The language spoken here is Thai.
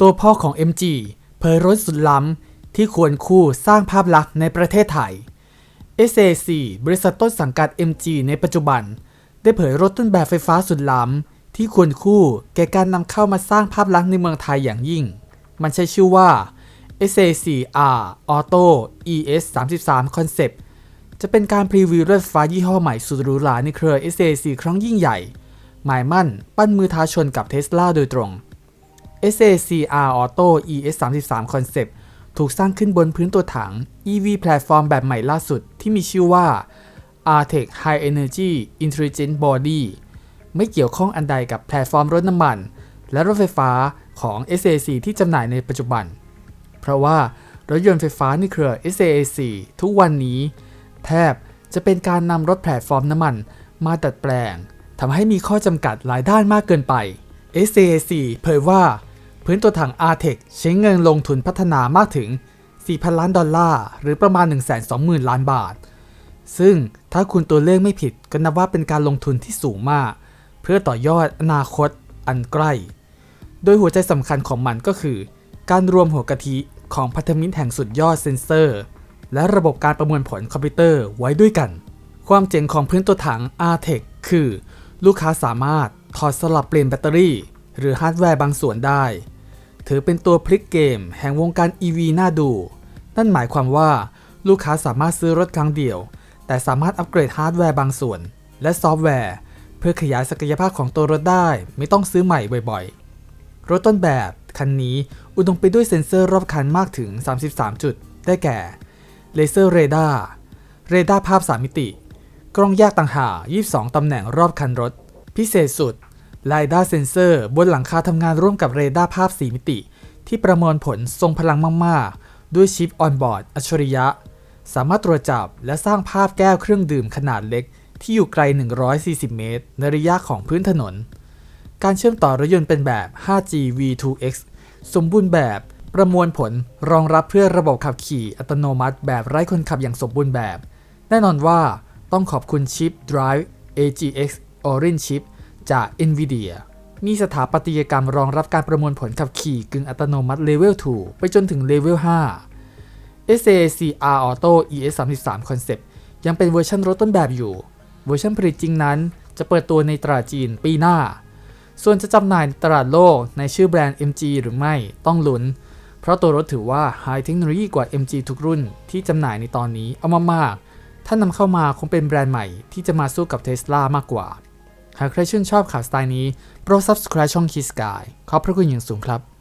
ตัวพ่อของ MG เผยรถสุดล้ำที่ควรคู่สร้างภาพลักษณ์ในประเทศไทย SAC บริษัทต้นสังกัด MG ในปัจจุบัน ได้เผยรถต้นแบบไฟฟ้าสุดล้ำที่ควรคู่แก่การนำเข้ามาสร้างภาพลักษณ์ในเมืองไทยอย่างยิ่ง มันใช้ชื่อว่า SAC R Auto ES 33 Concept จะเป็นการพรีวิวรถไฟฟ้ายี่ห้อใหม่สุดหรูหราในเครือ SAC ครั้งยิ่งใหญ่ หมายมั่น ปั้นมือท้าชนกับเท s l a โดยตรง SAC R Auto ES 33 Concept ถูกสร้างขึ้นบนพื้นตัวถัง EV แพลตฟอร์มแบบใหม่ล่าสุดที่มีชื่อว่า Artec High Energy Intelligent Body ไม่เกี่ยวข้องอันใดกับแพลตฟอร์มรถน้ำมัน และรถไฟฟ้าของ SAC ที่จำหน่ายในปัจจุบัน เพราะว่ารถยนต์ไฟฟ้าในเครือ SAC ทุกวันนี้ แทบจะเป็นการนำรถแพลตฟอร์มน้ำมัน มาดัดแปลงทำให้มีข้อจำกัดหลายด้านมากเกินไป SAC เผยว่า พื้นตัวถัง Artec ใช้เงินลงทุนพัฒนามากถึง 4,000 ล้านดอลลาร์ หรือประมาณ 120,000 ล้านบาท ซึ่งถ้าคุณตัวเลขไม่ผิดก็นับว่าเป็นการลงทุนที่สูงมาก เพื่อต่อยอดอนาคตอันใกล้ โดยหัวใจสำคัญของมันก็คือ การรวมหัวกะทิของพันธมิตรแห่งสุดยอดเซนเซอร์ และระบบการประมวลผลคอมพิวเตอร์ไว้ด้วยกัน ความเจ๋งของพื้นตัวถัง Artec คือ ลูกค้าสามารถถอดสลับเปลี่ยนแบตเตอรี่ หรือฮาร์ดแวร์บางส่วนได้ ถือเป็นตัวพลิกเกม แห่งวงการ EV น่าดู นั่นหมายความว่าลูกค้าสามารถซื้อรถครั้งเดียว แต่สามารถอัปเกรดฮาร์ดแวร์บางส่วน และซอฟต์แวร์ เพื่อขยายศักยภาพของตัวรถได้ ไม่ต้องซื้อใหม่บ่อยๆ รถต้นแบบคันนี้อุดมไปด้วยเซ็นเซอร์รอบคันมากถึง 33 จุด ได้แก่ เลเซอร์เรดาร์ เรดาร์ภาพ 3 มิติ กล้องแยกต่างหาก22 ตำแหน่งรอบคันรถ พิเศษสุด l i d a r เซนเซอร์บนหลังคาทำงานร่วมกับเรดาร์ภาพ 4 มิติ ที่ประมวลผลทรงพลังมาก ๆ ด้วยชิปออนบอร์ดอัจฉริยะ สามารถตรวจจับและสร้างภาพแก้วเครื่องดื่มขนาดเล็ก ที่อยู่ไกล 140 เมตร ในระยะของพื้นถนน การเชื่อมต่อรถยนต์เป็นแบบ 5G V2X สมบูรณ์แบบประมวลผลรองรับเพื่อระบบขับขี่อัตโนมัติ แบบไร้คนขับอย่างสมบูรณ์แบบ แน่นอนว่าต้องขอบคุณชิป Drive AGX Orin Chip จาก NVIDIA มีสถาปัตยกรรมรองรับการประมวลผลขับขี่กึ่งอัตโนมัติเลเวล 2 ไปจนถึงเลเวล 5 SAC R Auto ES 33 Concept ยังเป็นเวอร์ชันรถต้นแบบอยู่ เวอร์ชันผลิตจริงนั้น จะเปิดตัวในตลาดจีนปีหน้า ส่วนจะจำหน่ายตลาดโลกในชื่อแบรนด์ MG หรือไม่ต้องลุ้น เพราะตัวรถถือว่าไฮเทคโนโลยีกว่า MG ทุกรุ่นที่จำหน่ายในตอนนี้เอามากๆถ้านำเข้ามาคงเป็นแบรนด์ใหม่ที่จะมาสู้กับ Tesla มากกว่า หากใครชื่นชอบข่าวสไตล์นี้ โปรด subscribe ช่อง Kiss Guy ขอบพระคุณอย่างสูงครับ